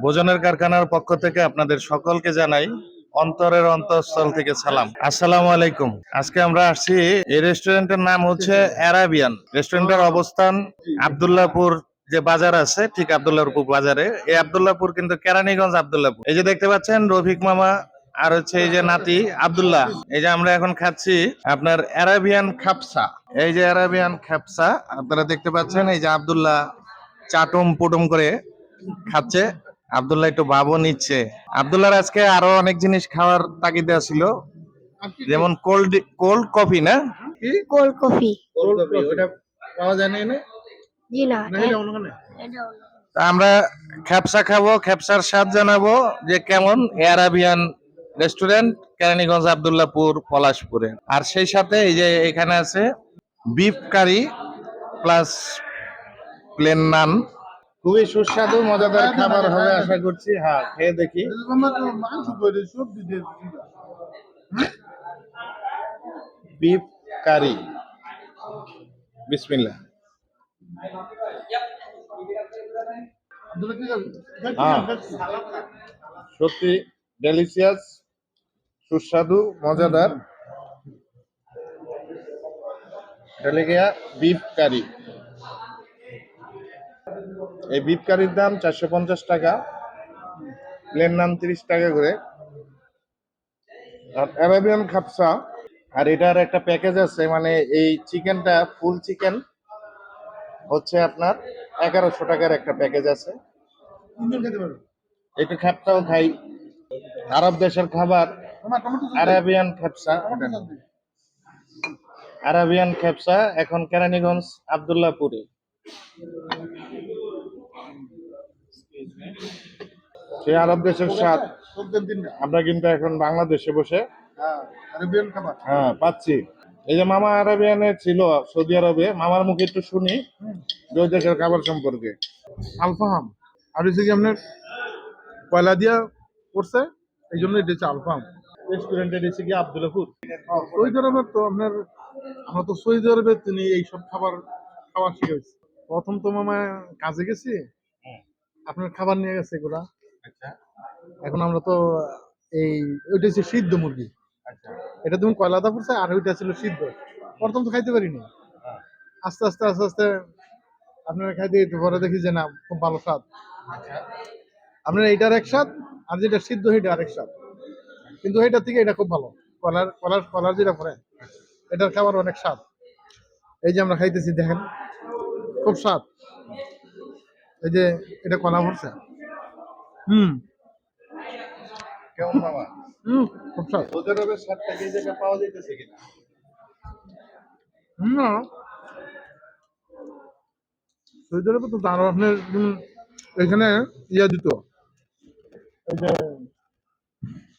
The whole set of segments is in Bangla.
ভোজনের কারখানার পক্ষ থেকে আপনাদের সকলকে জানাই অন্তরের অন্তঃস্থল থেকে সালাম। আসসালামু আলাইকুম। আজকে আমরা আসছি এই রেস্টুরেন্টের নাম হচ্ছে অ্যারাবিয়ান। রেস্টুরেন্টের অবস্থান আবদুল্লাহপুর যে বাজার আছে, ঠিক আবদুল্লাহপুর বাজারে। এই আবদুল্লাহপুর কিন্তু কেরানীগঞ্জ আবদুল্লাহপুর এই যে দেখতে পাচ্ছেন, রফিক মামা আর হচ্ছে এই যে নাতি আব্দুল্লাহ। এই যে আমরা এখন খাচ্ছি আপনার অ্যারাবিয়ান খাপসা। এই যে অ্যারাবিয়ান খাপসা, আপনারা দেখতে পাচ্ছেন এই যে আব্দুল্লাহ চাটুম পুটুম করে খাচ্ছে। আব্দুল্লাহ একটু ভাবও নিচ্ছে। আব্দুল্লাহর আজকে আরও অনেক জিনিস খাওয়ার তাগিদে ছিল যেমন কোল্ড কোল্ড কফি না? কোল্ড কফি কোল্ড কফি ওটা পাওয়া যায় না? জি এটা অন্য আমরা খ্যাপসা খাব খ্যাপসার স্বাদ জানাব যে কেমন এয়ারাবিয়ান রেস্টুরেন্ট কেরানীগঞ্জ আবদুল্লাপুর পলাশপুরে। আর সেই সাথে এই যে এখানে আছে beef curry plus plain naan খুবই সুস্বাদু মজাদার খাবার হবে আশা করছি। হ্যাঁ খেয়ে দেখি। Beef curry. বিসমিল্লাহ। হ্যাঁ। সত্যি ডেলিশিয়াস সুস্বাদু মজাদার। ডেলিগিয়া বিফ কারি। এই বিফ কারির দাম চারশো পঞ্চাশ টাকা প্লেন নাম তিরিশ টাকা করে। আর অ্যারাবিয়ান খাপসা আর এটার একটা প্যাকেজ আছে মানে এই চিকেনটা ফুল চিকেন হচ্ছে আপনার এগারোশো টাকার একটা প্যাকেজ আছে। একটু খ্যাপসাও খাই। আরব দেশের খাবার আরাবিয়ান খ্যাপসা আরাবিয়ান খ্যাপসা এখন কেরানীগঞ্জ আবদুল্লাহপুরে। সেই আরব দেশের স্বাদ। আমরা কিন্তু এখন বাংলাদেশে বসে। হ্যাঁ পাচ্ছি। এই যে মামা আরাবিয়ানে ছিল সৌদি আরবে মামার মুখে একটু শুনি। ওই দেশের খাবার সম্পর্কে। আলফাহাম। আর হচ্ছে কি আপনার কয়লা দিয়া করছে? এই জন্য এটা হচ্ছে আলফাহাম। রেস্টুরেন্টে এসে কি আব্দুল্লাহপুর সৌদি আরবের তো আপনার আমরা তো সৌদি আরবে তিনি এইসব খাবার খাওয়া শিখেছি প্রথম তো মামা কাজে গেছি। আপনার খাবার নিয়ে গেছে এগুলা। এখন আমরা তো এই ওইটা হচ্ছে সিদ্ধ মুরগি। আচ্ছা। এটা তুমি কয়লাদা পড়ছে আর ওইটা ছিল সিদ্ধ। প্রথম তো খাইতে পারিনি। হ্যাঁ। আস্তে আস্তে আস্তে আস্তে আপনারা খাইতে একটু পরে দেখি যে না খুব ভালো স্বাদ। আচ্ছা। আপনার এইটার এক স্বাদ আর যেটা সিদ্ধ সেটা আরেক স্বাদ। কিন্তু এটা থেকে এটা খুব ভালো। কলার কলার কলার যেটা পরে এটার খাবার অনেক স্বাদ। এই যে আমরা খাইতেছি দেখেন খুব স্বাদ। এই যে এটা কলা ভরছে হুম। কেমন মামা হুম খুব স্বাদ। স্বাদটা কি এই জায়গায় পাওয়া যাইতেছে কিনা? না। সৌদি আরবে তো তারও আপনার এখানে ইয়া দিত।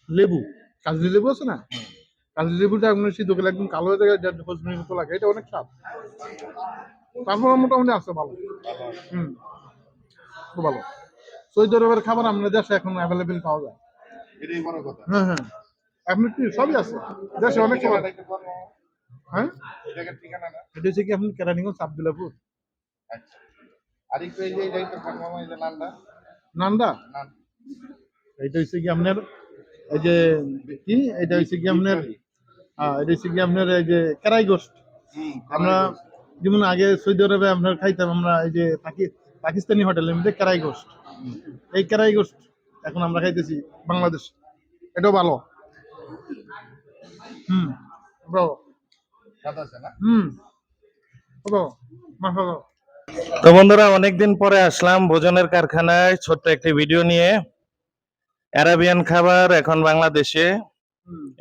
লেবু কাজলি লেবু আছে না? কাজলি লেবুটা আপনার সিদ্ধ করলে একদম কালো হয়ে যায় যার হজমের মতো লাগে। এটা অনেক স্বাদ। তারপর মোটামুটি আছে ভালো। হুম। খুব ভালো। সৌদি আরবের খাবার আমাদের দেশে এখন অ্যাভেলেবেল পাওয়া যায়। এটাই বড় কথা। হ্যাঁ হ্যাঁ। আপনি কি সবই আছে? দেশে অনেক। হ্যাঁ? এই ঠিকানা না? এটা হচ্ছে কি আপনি কেরানীগঞ্জ আবদুল্লাপুর। আচ্ছা। আর এই যে এই জায়গাটা থাক এই যে নামটা? নান্দা নাম। হচ্ছে কি আপনার এই যে কি? এটা হচ্ছে কি আপনার হ্যাঁ এটা হচ্ছে কি আপনার এই যে আমরা যেমন আগে সৌদি আরবে আপনার খাইতাম আমরা এই যে পাকি- পাকিস্তানি হোটেলের মধ্যে কেরাই গোস্ট এই কেরাই গোস্ট এখন আমরা খাইতেছি বাংলাদেশ। এটাও ভালো। হুম তো বন্ধুরা অনেকদিন পরে আসলাম ভোজনের কারখানায় ছোট্ট একটি ভিডিও নিয়ে। অ্যারাবিয়ান খাবার এখন বাংলাদেশে।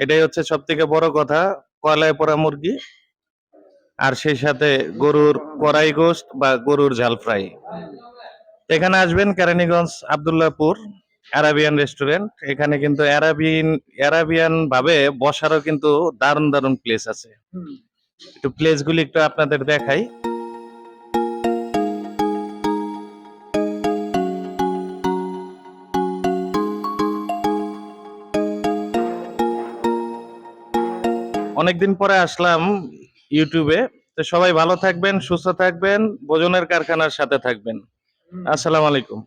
এটাই হচ্ছে সব থেকে বড় কথা কয়লায় পোড়া মুরগি আর সেই সাথে গরুর কড়াই গোস্ত বা গরুর ঝাল ফ্রাই। এখানে আসবেন কেরানীগঞ্জ আবদুল্লাহপুর। অ্যারাবিয়ান রেস্টুরেন্ট এখানে কিন্তু অ্যারাবিয়ান অ্যারাবিয়ান ভাবে বসারও কিন্তু দারুণ দারুণ প্লেস আছে। একটু প্লেস গুলি একটু আপনাদের দেখাই। অনেকদিন পরে আসলাম ইউটিউবে তো সবাই ভালো থাকবেন সুস্থ থাকবেন ভোজনের কারখানার সাথে থাকবেন। আসসালামু আলাইকুম।